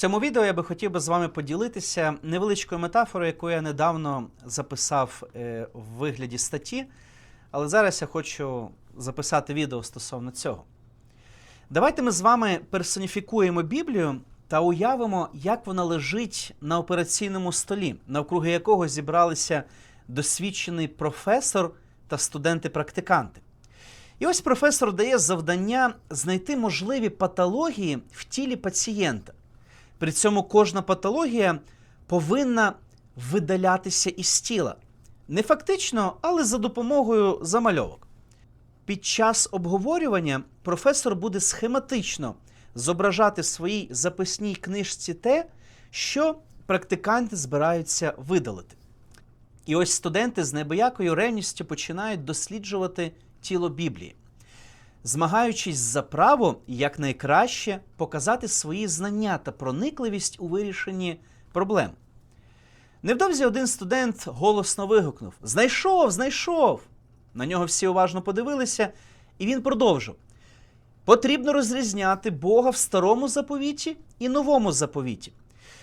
цьому відео я би хотів би з вами поділитися невеличкою метафорою, яку я недавно записав е, в вигляді статті, але зараз я хочу записати відео стосовно цього. Давайте ми з вами персоніфікуємо Біблію та уявимо, як вона лежить на операційному столі, навкруги якого зібралися досвідчений професор та студенти-практиканти. І ось професор дає завдання знайти можливі патології в тілі пацієнта. При цьому кожна патологія повинна видалятися із тіла. Не фактично, але за допомогою замальовок. Під час обговорювання професор буде схематично зображати в своїй записній книжці те, що практиканти збираються видалити. І ось студенти з небоякою ревністю починають досліджувати тіло Біблії, змагаючись за право якнайкраще показати свої знання та проникливість у вирішенні проблем. Невдовзі один студент голосно вигукнув: Знайшов, знайшов! На нього всі уважно подивилися, і він продовжив. Потрібно розрізняти Бога в старому заповіті і новому заповіті.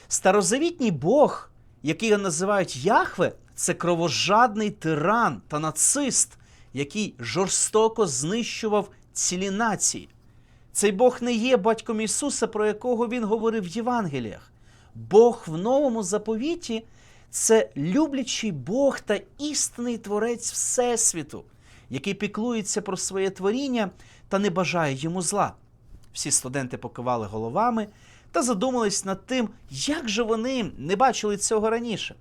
Старозавітній Бог, який називають Яхве, це кровожадний тиран та нацист, який жорстоко знищував цілі нації. Цей Бог не є батьком Ісуса, про якого він говорив в Євангеліях. Бог в новому заповіті це люблячий Бог та істинний творець Всесвіту, який піклується про своє творіння та не бажає йому зла. Всі студенти покивали головами та задумались над тим, як же вони не бачили цього раніше.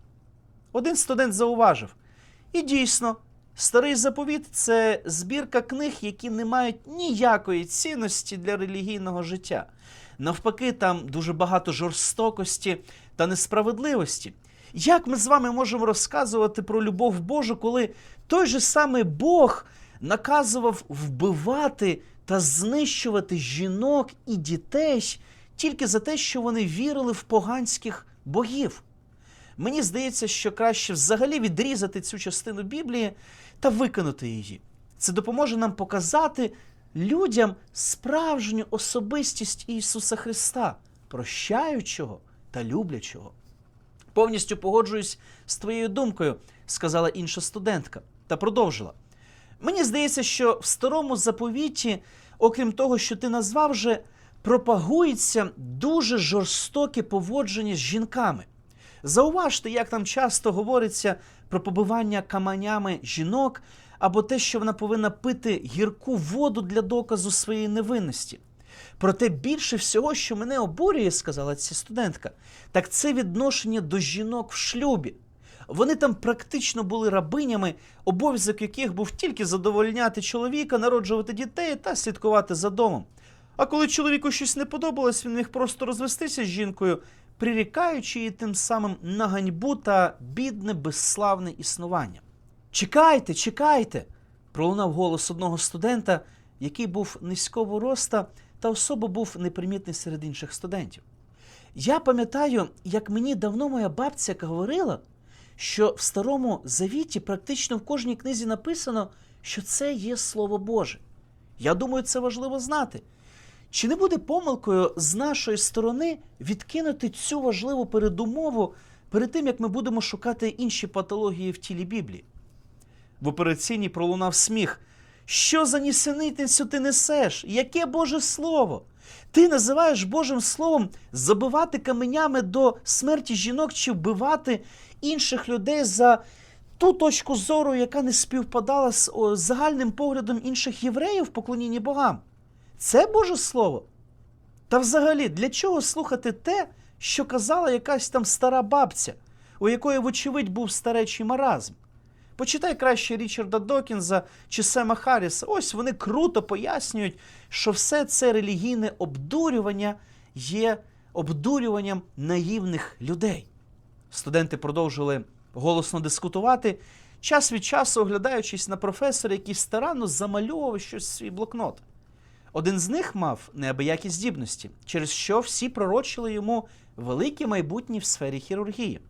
Один студент зауважив: і дійсно, старий заповіт це збірка книг, які не мають ніякої цінності для релігійного життя. Навпаки, там дуже багато жорстокості та несправедливості. Як ми з вами можемо розказувати про любов Божу, коли той же самий Бог наказував вбивати та знищувати жінок і дітей тільки за те, що вони вірили в поганських богів? Мені здається, що краще взагалі відрізати цю частину Біблії та викинути її. Це допоможе нам показати людям справжню особистість Ісуса Христа, прощаючого та люблячого. Повністю погоджуюсь з твоєю думкою, сказала інша студентка, та продовжила. Мені здається, що в старому заповіті, окрім того, що ти назвав вже, пропагується дуже жорстоке поводження з жінками. Зауважте, як там часто говориться про побивання каменями жінок, або те, що вона повинна пити гірку воду для доказу своєї невинності. Проте більше всього, що мене обурює, сказала ця студентка, так це відношення до жінок в шлюбі. Вони там практично були рабинями, обов'язок яких був тільки задовольняти чоловіка, народжувати дітей та слідкувати за домом. А коли чоловіку щось не подобалось, він міг просто розвестися з жінкою, прирікаючи її тим самим на ганьбу та бідне, безславне існування. Чекайте, чекайте! пролунав голос одного студента, який був низького роста та особо був непримітний серед інших студентів. Я пам'ятаю, як мені давно моя бабця говорила, що в старому завіті практично в кожній книзі написано, що це є Слово Боже. Я думаю, це важливо знати. Чи не буде помилкою з нашої сторони відкинути цю важливу передумову перед тим, як ми будемо шукати інші патології в тілі Біблії? В операційній пролунав сміх. Що за нісенітницю ти несеш? Яке Боже Слово? Ти називаєш Божим Словом забивати каменями до смерті жінок чи вбивати інших людей за ту точку зору, яка не співпадала з загальним поглядом інших євреїв в поклонінні богам. Це Боже Слово. Та взагалі, для чого слухати те, що казала якась там стара бабця, у якої, вочевидь, був старечий маразм? Почитай краще Річарда Докінза чи Сема Харріса. Ось вони круто пояснюють, що все це релігійне обдурювання є обдурюванням наївних людей. Студенти продовжили голосно дискутувати, час від часу оглядаючись на професора, який старанно замальовував щось в свій блокнот. Один з них мав неабиякі здібності, через що всі пророчили йому велике майбутнє в сфері хірургії.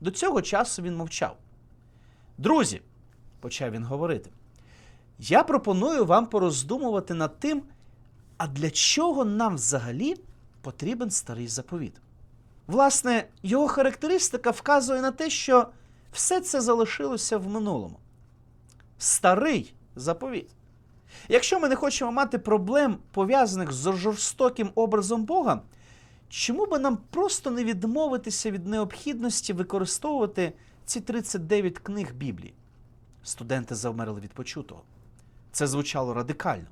До цього часу він мовчав. Друзі, почав він говорити, я пропоную вам пороздумувати над тим, а для чого нам взагалі потрібен старий заповіт. Власне, його характеристика вказує на те, що все це залишилося в минулому. Старий заповіт. Якщо ми не хочемо мати проблем, пов'язаних з жорстоким образом Бога, чому би нам просто не відмовитися від необхідності використовувати ці 39 книг Біблії? Студенти завмерли від почутого. Це звучало радикально.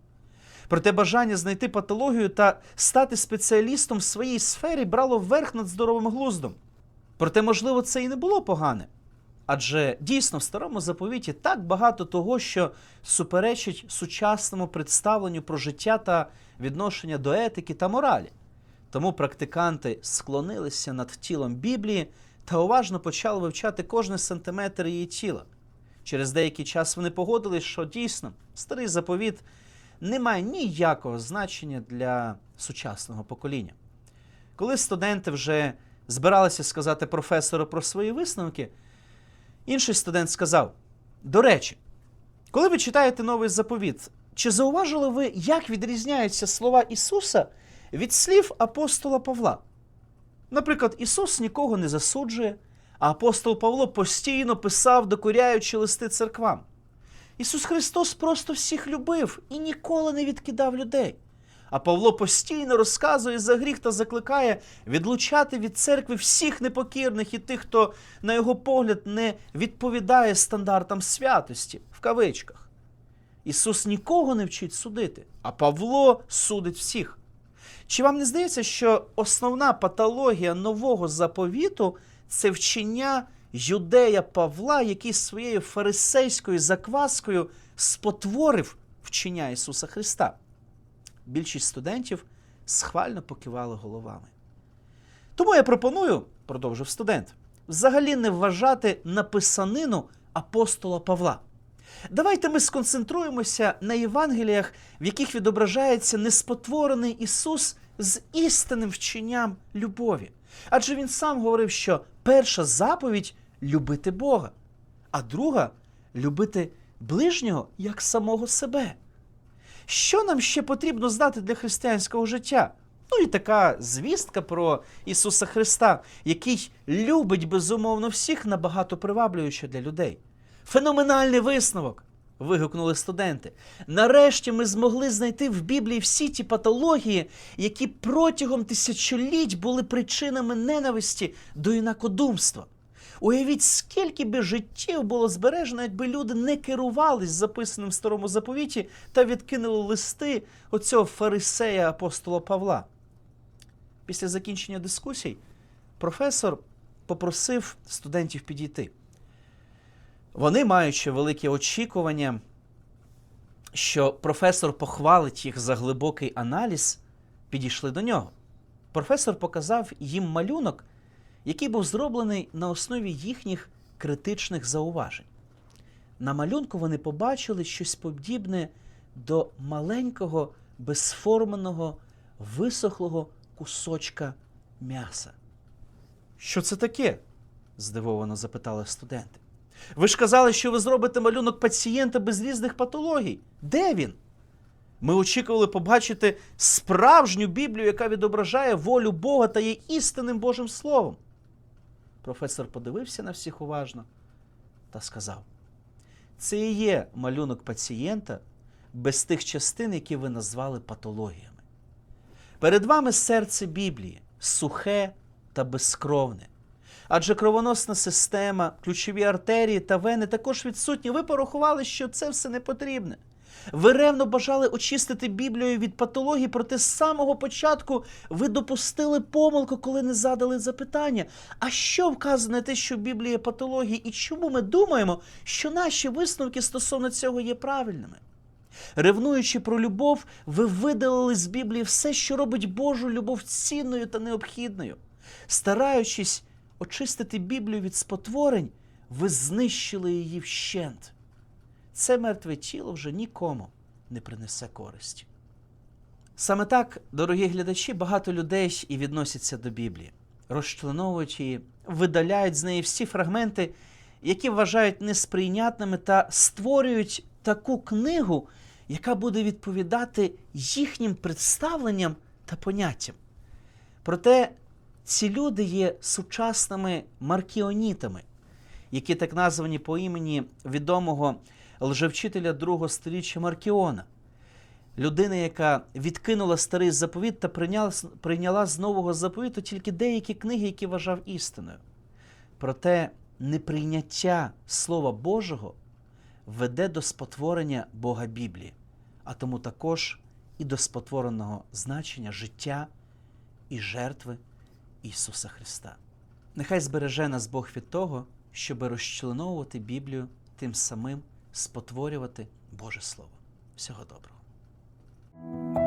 Проте бажання знайти патологію та стати спеціалістом в своїй сфері брало верх над здоровим глуздом. Проте, можливо, це і не було погане. Адже дійсно в старому заповіті так багато того, що суперечить сучасному представленню про життя та відношення до етики та моралі. Тому практиканти склонилися над тілом Біблії та уважно почали вивчати кожний сантиметр її тіла. Через деякий час вони погодились, що дійсно старий заповіт не має ніякого значення для сучасного покоління. Коли студенти вже збиралися сказати професору про свої висновки, інший студент сказав: До речі, коли ви читаєте новий заповіт, чи зауважили ви, як відрізняються слова Ісуса від слів апостола Павла? Наприклад, Ісус нікого не засуджує, а апостол Павло постійно писав, докоряючи листи церквам. Ісус Христос просто всіх любив і ніколи не відкидав людей. А Павло постійно розказує за гріх та закликає відлучати від церкви всіх непокірних і тих, хто, на його погляд, не відповідає стандартам святості в кавичках. Ісус нікого не вчить судити, а Павло судить всіх. Чи вам не здається, що основна патологія нового заповіту це вчення юдея Павла, який своєю фарисейською закваскою спотворив вчення Ісуса Христа? Більшість студентів схвально покивали головами. Тому я пропоную, продовжив студент, взагалі не вважати написанину апостола Павла. Давайте ми сконцентруємося на Євангеліях, в яких відображається неспотворений Ісус з істинним вченням любові. Адже Він сам говорив, що перша заповідь любити Бога, а друга любити ближнього як самого себе. Що нам ще потрібно знати для християнського життя? Ну і така звістка про Ісуса Христа, який любить безумовно всіх набагато приваблююче для людей. Феноменальний висновок. вигукнули студенти. Нарешті ми змогли знайти в Біблії всі ті патології, які протягом тисячоліть були причинами ненависті до інакодумства. Уявіть, скільки би життів було збережено, якби люди не керувались записаним в старому заповіті та відкинули листи оцього фарисея апостола Павла. Після закінчення дискусій професор попросив студентів підійти. Вони, маючи великі очікування, що професор похвалить їх за глибокий аналіз, підійшли до нього. Професор показав їм малюнок, який був зроблений на основі їхніх критичних зауважень. На малюнку вони побачили щось подібне до маленького, безформеного, висохлого кусочка м'яса. Що це таке? здивовано запитали студенти. Ви ж казали, що ви зробите малюнок пацієнта без різних патологій. Де він? Ми очікували побачити справжню Біблію, яка відображає волю Бога та є істинним Божим Словом. Професор подивився на всіх уважно та сказав: це і є малюнок пацієнта без тих частин, які ви назвали патологіями. Перед вами серце Біблії сухе та безкровне. Адже кровоносна система, ключові артерії та вени також відсутні. Ви порахували, що це все не потрібне. Ви ревно бажали очистити Біблію від патології, проте з самого початку ви допустили помилку, коли не задали запитання. А що вказано на те, що в Біблії є патології, і чому ми думаємо, що наші висновки стосовно цього є правильними? Ревнуючи про любов, ви видалили з Біблії все, що робить Божу любов цінною та необхідною. Стараючись очистити Біблію від спотворень, ви знищили її вщент. Це мертве тіло вже нікому не принесе користі. Саме так, дорогі глядачі, багато людей і відносяться до Біблії, розчленовують її, видаляють з неї всі фрагменти, які вважають несприйнятними, та створюють таку книгу, яка буде відповідати їхнім представленням та поняттям. Проте ці люди є сучасними маркіонітами, які так названі по імені відомого лжевчителя другого століття Маркіона, людина, яка відкинула старий заповіт та прийняла, прийняла з нового заповіту тільки деякі книги, які вважав істиною. Проте неприйняття Слова Божого веде до спотворення Бога Біблії, а тому також і до спотвореного значення життя і жертви Ісуса Христа. Нехай збереже нас Бог від того, щоб розчленовувати Біблію, тим самим спотворювати Боже Слово. Всього доброго.